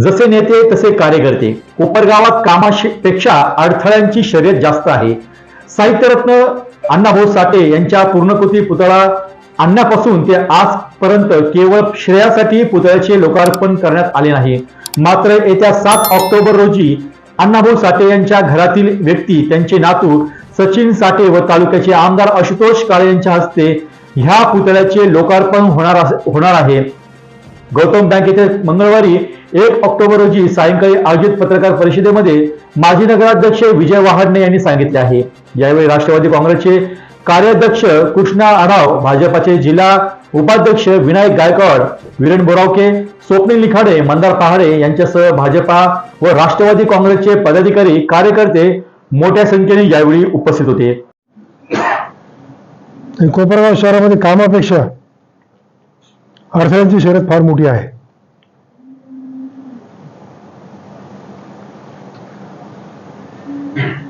जसे नेते तसे कार्यकर्ते. कोपरगावात कामापेक्षा अडथळ्यांची शर्यत जास्त आहे. साहित्यरत्न अण्णाभाऊ साठे यांच्या पूर्णकृती पुतळा आणण्यापासून ते आजपर्यंत केवळ श्रेयासाठी पुतळ्याचे लोकार्पण करण्यात आले नाही. मात्र येत्या सात ऑक्टोबर रोजी अण्णाभाऊ साठे यांच्या घरातील व्यक्ती त्यांचे नातू सचिन साठे व तालुक्याचे आमदार आशुतोष काळे यांच्या हस्ते ह्या पुतळ्याचे लोकार्पण होणार होणार आहे. गौतम बँक येथे मंगळवारी एक ऑक्टोबर रोजी सायंकाळी आयोजित पत्रकार परिषदेमध्ये माजी नगराध्यक्ष विजय वहाडणे यांनी सांगितले आहे. यावेळी राष्ट्रवादी काँग्रेसचे कार्याध्यक्ष कृष्णा आढाव भाजपाचे जिल्हा उपाध्यक्ष विनायक गायकवाड विरण बोरावके स्वप्नील लिखाडे मंदार पहाडे यांच्यासह भाजपा व राष्ट्रवादी काँग्रेसचे पदाधिकारी कार्यकर्ते मोठ्या संख्येने यावेळी उपस्थित होते. कोपरगाव शहरामध्ये कामापेक्षा अडथळ्यांची शर्यत फार मोठी आहे.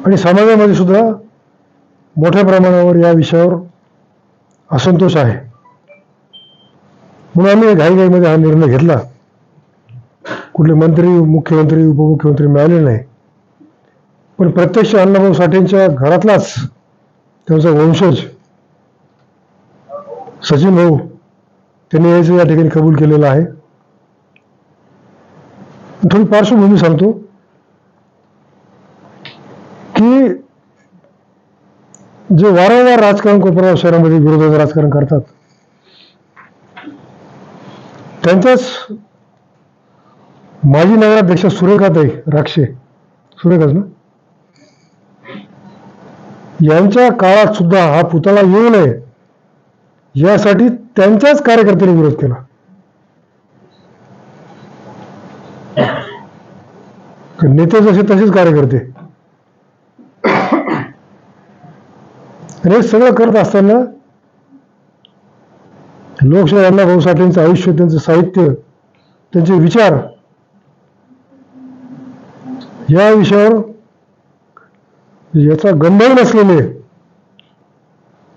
आणि समाजामध्ये सुद्धा मोठ्या प्रमाणावर या विषयावर असंतोष आहे. म्हणून आम्ही घाईघाईमध्ये हा निर्णय घेतला. कुठले मंत्री मुख्यमंत्री उपमुख्यमंत्री मिळाले नाही. पण प्रत्यक्ष अण्णाभाऊ साठेंच्या घरातलाच त्यांचा वंशज सचिन भाऊ त्यांनी यायचं या ठिकाणी कबूल केलेलं आहे. थोडी पार्श्वभूमी सांगतो की जे वारंवार राजकारण कोपरगाव शहरामध्ये विरोधाचं राजकारण करतात त्यांच्याच माजी नगराध्यक्ष आहे राक्षे सुरेखाच ना? यांच्या काळात सुद्धा हा पुतळा येऊ नये यासाठी त्यांच्याच कार्यकर्त्यांनी विरोध केला. नेते जसे तसेच कार्यकर्ते. आणि हे सगळं करत असताना लोकशाही अण्णाभाऊ साठेंचं आयुष्य त्यांचं साहित्य त्यांचे विचार या विषयावर याचा गंभीर नसलेले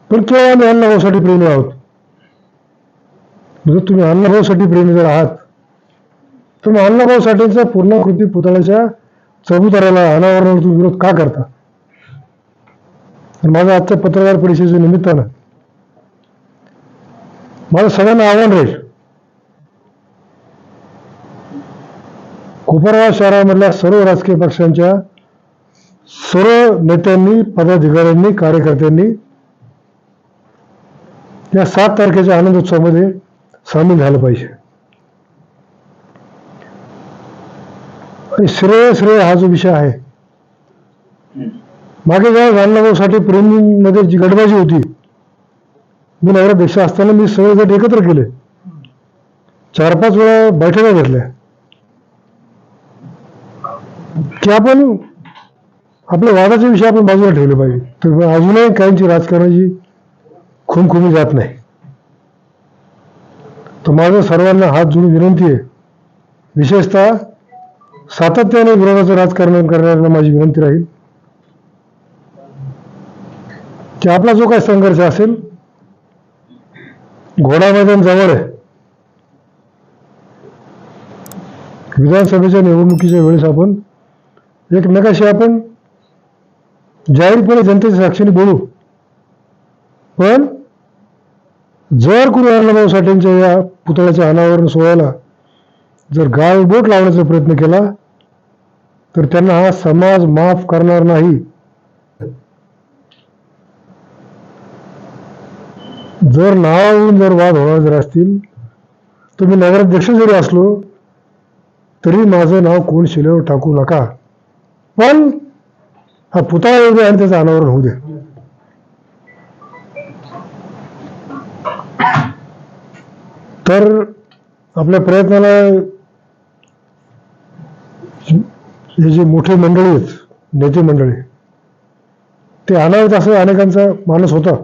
पण केवळ आम्ही अण्णाभाऊसाठी प्रेमी आहोत. म्हणजे तुम्ही अण्णाभाऊसाठी प्रेमी जर आहात तर मग अण्णाभाऊ साठेंचा पूर्णाकृती पुतळ्याच्या चबुताऱ्याला अनावरणाला तुम्ही विरोध का करता? तर माझं आजच्या पत्रकार परिषदेच्या निमित्तानं माझं सगळ्यांना आव्हान राहील. कोपरगाव शहरामधल्या सर्व राजकीय पक्षांच्या सर्व नेत्यांनी पदाधिकाऱ्यांनी कार्यकर्त्यांनी या सात तारखेच्या आनंद उत्सवामध्ये सामील झालं पाहिजे. आणि श्रेय श्रेय हा जो विषय आहे मागे जेव्हा अण्णाभाऊसाठी प्रेमीमध्ये जी गडबाजी होती मी नगराध्यक्ष असताना मी सगळे गट एकत्र केले. चार पाच वेळा बैठका घेतल्या. की आपण आपल्या वादाचे विषय आपण बाजूला ठेवले पाहिजे. तर अजूनही काहींची राजकारणाची खुमखुमी जात नाही. तर माझं सर्वांना हात जोडून विनंती आहे. विशेषतः सातत्याने विरोधाचं राजकारण करणाऱ्यांना माझी विनंती राहील. की आपला जो काही संघर्ष असेल घोडा मैदान जवळ आहे. विधानसभेच्या निवडणुकीच्या वेळेस आपण एक नकाशी आपण जाहीरपणे जनतेच्या साक्षीने बोलू. पण जर गुरु अण्णाभाऊ साठेंच्या या पुतळ्याच्या अनावरण सोहळ्याला जर गाळबोट लावण्याचा प्रयत्न केला तर त्यांना हा समाज माफ करणार नाही. जर नावावरून जर वाद होणार जर असतील तर मी नगराध्यक्ष जरी असलो तरी माझं नाव कोण शिलेवर टाकू नका. पण हा पुतळा येऊ दे आणि त्याचं अनावरण होऊ दे. तर आपल्या प्रयत्नाला हे जे मोठे मंडळी आहेत नेते मंडळी ते अनावत असं अनेकांचा मानस होता.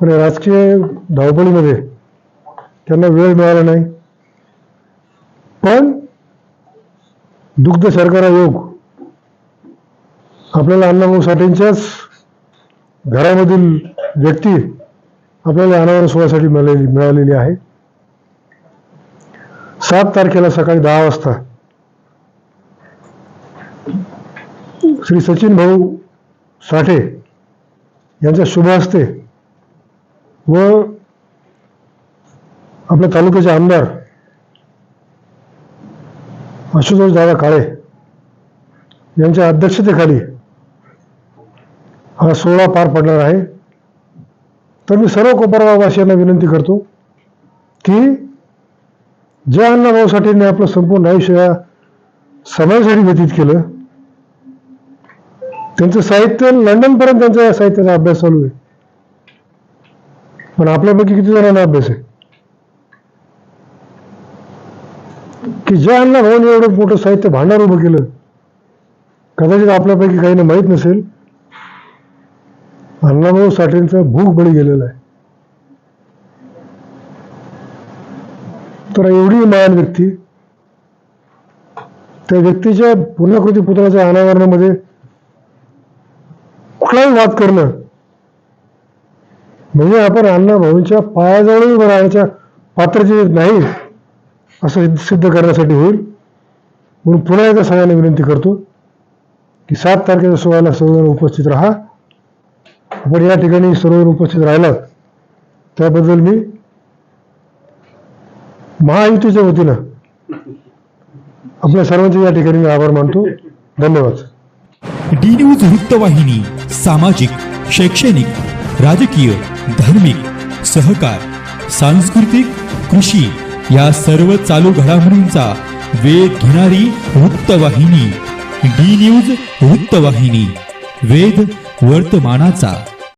पण या राजकीय धावपळीमध्ये त्यांना वेळ मिळाला नाही. पण दुग्ध सरकार योग आपल्याला अण्णाभाऊ साठेंच्याच घरामधील व्यक्ती आपल्याला अनावरण सोहळ्यासाठी मिळालेली मिळालेली आहे. सात तारखेला सकाळी दहा वाजता श्री सचिन भाऊ साठे यांच्या शुभ हस्ते व आपल्या तालुक्याचे आमदार आशुतोष दादा काळे यांच्या अध्यक्षतेखाली हा सोहळा पार पडणार आहे. तर मी सर्व कोपरगाववासियांना विनंती करतो की जे अण्णाभाऊ साठेंनी आपलं संपूर्ण आयुष्य या समाजासाठी व्यतीत केलं. त्यांचं साहित्य लंडनपर्यंत त्यांचा या साहित्याचा अभ्यास चालू आहे. पण आपल्यापैकी किती जणांना अभ्यास आहे? की ज्या अण्णा भाऊने एवढं मोठं साहित्य भांडार उभं केलं कदाचित आपल्यापैकी काहींना माहीत नसेल अण्णाभाऊ साठेंचा भूक बळी गेलेला आहे. तर एवढी महान व्यक्ती त्या व्यक्तीच्या पूर्णाकृती पुतळ्याच्या अनावरणामध्ये कुठलाही वाद करणं म्हणजे आपण अण्णा पायाजवळही राहण्याच्या पात्रते नाही असं सिद्ध करण्यासाठी होईल. म्हणून पुन्हा एकदा सगळ्यांना विनंती करतो की सात तारखेच्या सोहळ्याला सर्वजण उपस्थित राहा. आपण या ठिकाणी सर्वजण उपस्थित राहिलात. त्याबद्दल मी महायुतीच्या वतीनं आपल्या सर्वांचे या ठिकाणी मी आभार मानतो. धन्यवाद. डी न्यूज वृत्तवाहिनी सामाजिक शैक्षणिक राजकीय धार्मिक सहकार सांस्कृतिक कृषी या सर्व चालू घडामोडींचा वेध घेणारी वृत्तवाहिनी डी न्यूज वृत्तवाहिनी वेध वर्तमानाचा.